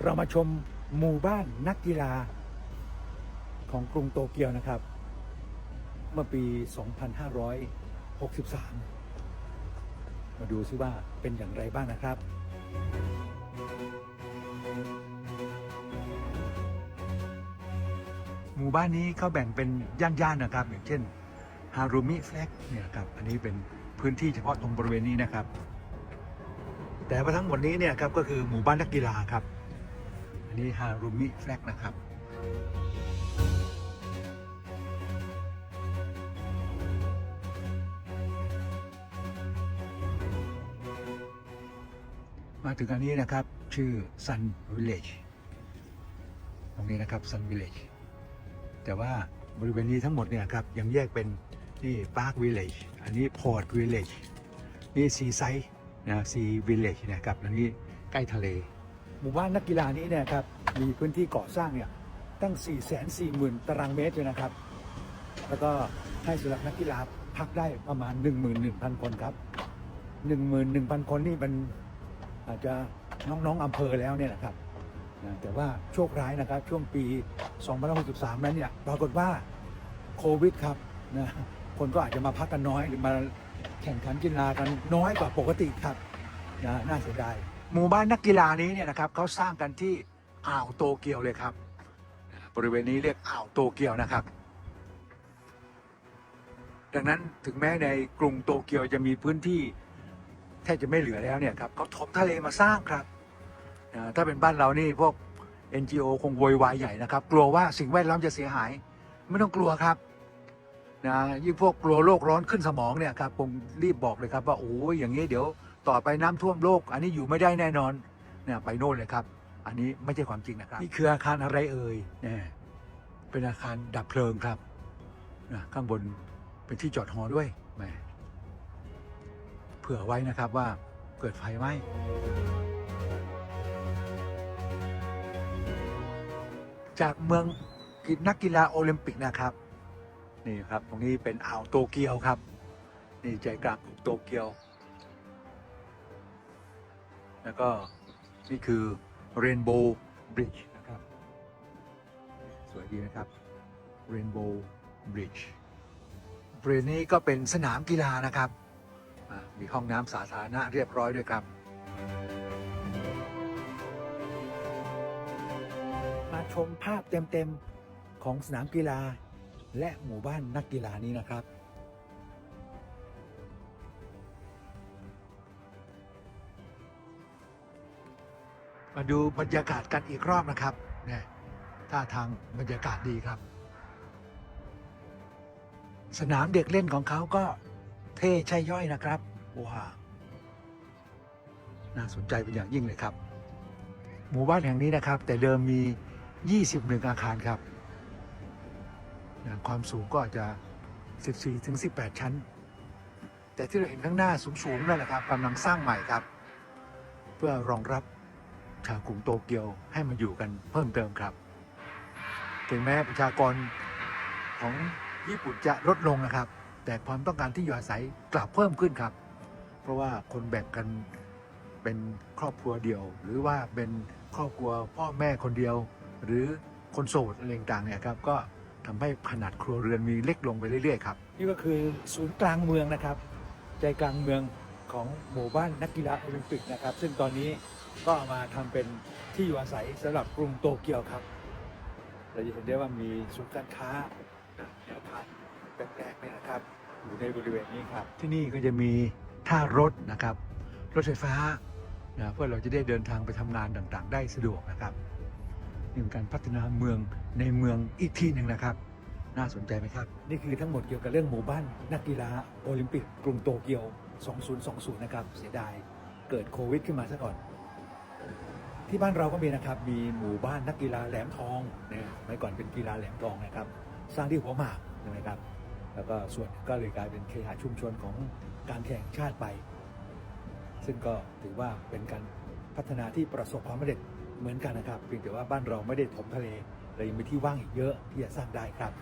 เรามาชมหมู่บ้านนักกีฬาของกรุงโตเกียวนะครับ เมื่อปี 2563 มาดูซิว่าเป็นอย่างไรบ้างนะครับหมู่บ้านนี้เขาแบ่งเป็นย่านๆนะครับ อย่างเช่นฮารุมิแฟลกเนี่ยครับอันนี้เป็นพื้นที่เฉพาะตรงบริเวณนี้นะครับ แต่ว่าทั้งหมดนี้เนี่ยครับก็คือหมู่บ้านนักกีฬาครับ อันนี้ฮารุมิแฟลกนะครับมาถึงอันนี้นะครับชื่อ Sun Village ตรงนี้นะครับ Sun Village แต่ว่าบริเวณนี้ทั้งหมดเนี่ยครับยังแยกเป็นนี่ Park Village อันนี้ Port Village นี่ Seaside นะ Sea Village นะครับอันนี้ใกล้ทะเล หมู่บ้านนักกีฬานี้เนี่ยครับมีพื้นที่ก่อสร้างเนี่ยตั้ง 4 4 0 0 0 0 ตารางเมตรเลยนะครับ แล้วก็ให้สำหรับนักกีฬาพักได้ประมาณ 11,000 คนครับ 11,000 คนนี่มันอาจจะน้องๆอำเภอแล้วเนี่ยนะครับนะแต่ว่าโชคร้ายนะครับช่วงปี2563 นั้นเนี่ยปรากฏว่าโควิดครับนะคนก็อาจจะมาพักกันน้อยหรือมาแข่งขันกีฬากันน้อยกว่าปกติครับนะน่าเสียดาย หมู่บ้านนักกีฬานี้เนี่ยนะครับเขาสร้างกันที่อ่าวโตเกียวเลยครับ บริเวณนี้เรียกอ่าวโตเกียวนะครับ ดังนั้นถึงแม้ในกรุงโตเกียวจะมีพื้นที่แทบจะไม่เหลือแล้วเนี่ยครับเขาถมทะเลมาสร้างครับถ้าเป็นบ้านเรานี่พวก NGO คงโวยวายใหญ่นะครับ กลัวว่าสิ่งแวดล้อมจะเสียหาย ไม่ต้องกลัวครับนะยิ่งพวกกลัวโลกร้อนขึ้นสมองเนี่ยครับผมรีบบอกเลยครับว่าโอ้ยอย่างนี้เดี๋ยว ต่อไปน้ำท่วมโลก อันนี้อยู่ไม่ได้แน่นอนเนี่ยไปโน่นเลยครับ อันนี้ไม่ใช่ความจริงนะครับ นี่คืออาคารอะไรเอ่ยเนี่ยเป็นอาคารดับเพลิงครับนะข้างบนเป็นที่จอดฮอด้วยแหมเผื่อไว้นะครับว่าเกิดไฟไหม้จากเมืองนักกีฬาโอลิมปิกนะครับ นี่ครับ ตรงนี้เป็นอ่าวโตเกียวครับ นี่ใจกลางของโตเกียว แล้วก็นี่คือ Rainbow Bridge นะครับ สวยดีนะครับ Rainbow Bridge บริเวณนี้ก็เป็นสนามกีฬานะครับ มีห้องน้ำสาธารณะเรียบร้อยด้วยครับ มาชมภาพเต็มๆของสนามกีฬาและหมู่บ้านนักกีฬานี้นะครับ มาดูบรรยากาศกันอีกรอบนะครับเนี่ยท่าทางบรรยากาศดีครับ สนามเด็กเล่นของเขาก็เท่ใช่ย่อยนะครับว้าน่าสนใจเป็นอย่างยิ่งเลยครับ หมู่บ้านแห่งนี้นะครับ แต่เดิมมี 21 อาคารครับนะความสูงก็จจะ14ถึง18 ชั้น แต่ที่เราเห็นข้างหน้าสูงๆนั่นแหละครับกำลังสร้างใหม่ครับ เพื่อรองรับ ชาวกรุงโตเกียวให้มาอยู่กันเพิ่มเติมครับ ถึงแม้ประชากรของญี่ปุ่นจะลดลงนะครับ แต่ความต้องการที่อยู่อาศัยกลับเพิ่มขึ้นครับ เพราะว่าคนแบ่งกันเป็นครอบครัวเดียว หรือว่าเป็นครอบครัวพ่อแม่คนเดียว หรือคนโสดอะไรต่างๆเนี่ยครับก็ทำให้ขนาดครัวเรือนมีเล็กลงไปเรื่อยๆครับนี่ก็คือศูนย์กลางเมืองนะครับ ใจกลางเมืองของหมู่บ้านนักกีฬาโอลิมปิกนะครับ ซึ่งตอนนี้ ก็เอามาทำเป็นที่อยู่อาศัยสำหรับกรุงโตเกียวครับ เราจะเห็นได้ว่ามีศูนย์การค้าแนวทางแปลกๆเนี่ยนะครับ อยู่ในบริเวณนี้ครับ ที่นี่ก็จะมีท่ารถนะครับ รถไฟฟ้านะเพื่อเราจะได้เดินทางไปทำงานต่างๆ ได้สะดวกนะครับนี่เป็นการพัฒนาเมืองในเมืองอีกที่หนึ่งนะครับ น่าสนใจไหมครับ นี่คือทั้งหมดเกี่ยวกับเรื่องหมู่บ้านนักกีฬาโอลิมปิกกรุงโตเกียว 2020 นะครับ เสียดายเกิดโควิดขึ้นมาซะก่อน ที่บ้านเราก็มีนะครับ มีหมู่บ้านนักกีฬาแหลมทองเนี่ยเมื่อก่อนเป็นกีฬาแหลมทองนะครับ สร้างที่หัวหมากใช่ไหมครับ แล้วก็ส่วนก็เลยกลายเป็นเคหะชุมชนของการแข่งชาติไป ซึ่งก็ถือว่าเป็นการพัฒนาที่ประสบความสำเร็จเหมือนกันนะครับเพียงแต่ว่าบ้านเราไม่ได้ถมทะเลเลยมีที่ว่างอีกเยอะที่จะสร้างได้ครับ